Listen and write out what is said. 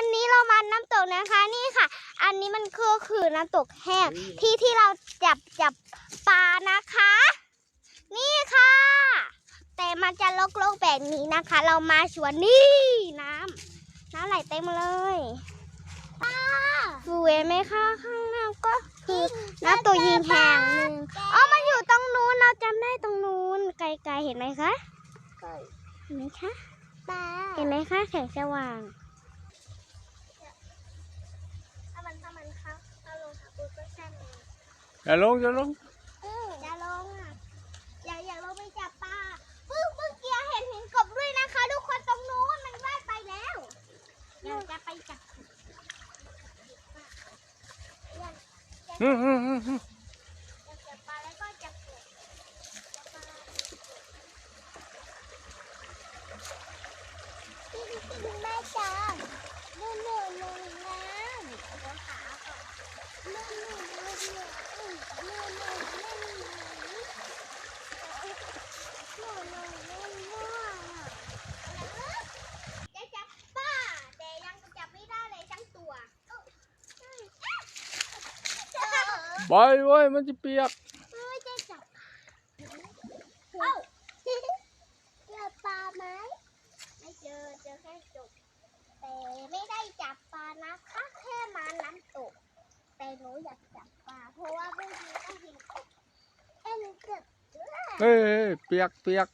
วันนี้เรามาน้ำตกนะคะนี่ค่ะ อันนี้มันคือคือน้ำตกแห้งที่ที่เราจับจับปลานะคะ นี่ค่ะ แต่มันจะลกๆแบบนี้นะคะ เรามาสวนนี่น้ำน้ำไหลเต็มเลยสวยไหมคะข้างหน้าก็คือน้ำตกยิงแห่งหนึ่งอ๋อมันอยู่ตรงนู้นเราจำได้ตรงนู้นไกลๆเห็นไหมคะเห็นไหมคะปลาเห็นไหมคะแสงสว่าง ถ้ามันถ้ามันเข้าเอาลงหาปูก็ช่างมัน อย่าลงอย่าลงเอออย่าลงอะ อย่าอย่าลงไปจับปลาปึ๊บปึ๊บเกียร์เห็นเห็นกบด้วยนะคะทุกคนตรงนู้นมันว่ายไปแล้วอยากจะไปจับอยากอยากอืมอืมอืมอืม บอยเว้ยมันจะเปียกไม่จะจับเอ้าเจอปลาไหมไม่เจอเจอแค่จบแต่ไม่ได้จับปลานะคะแค่มาน้ำตก แต่หนูอยากจับปลาเพราะว่าเมื่อกี้ก็เห็นกบเอ็นเกือบเฮ้ยเปียกเปียก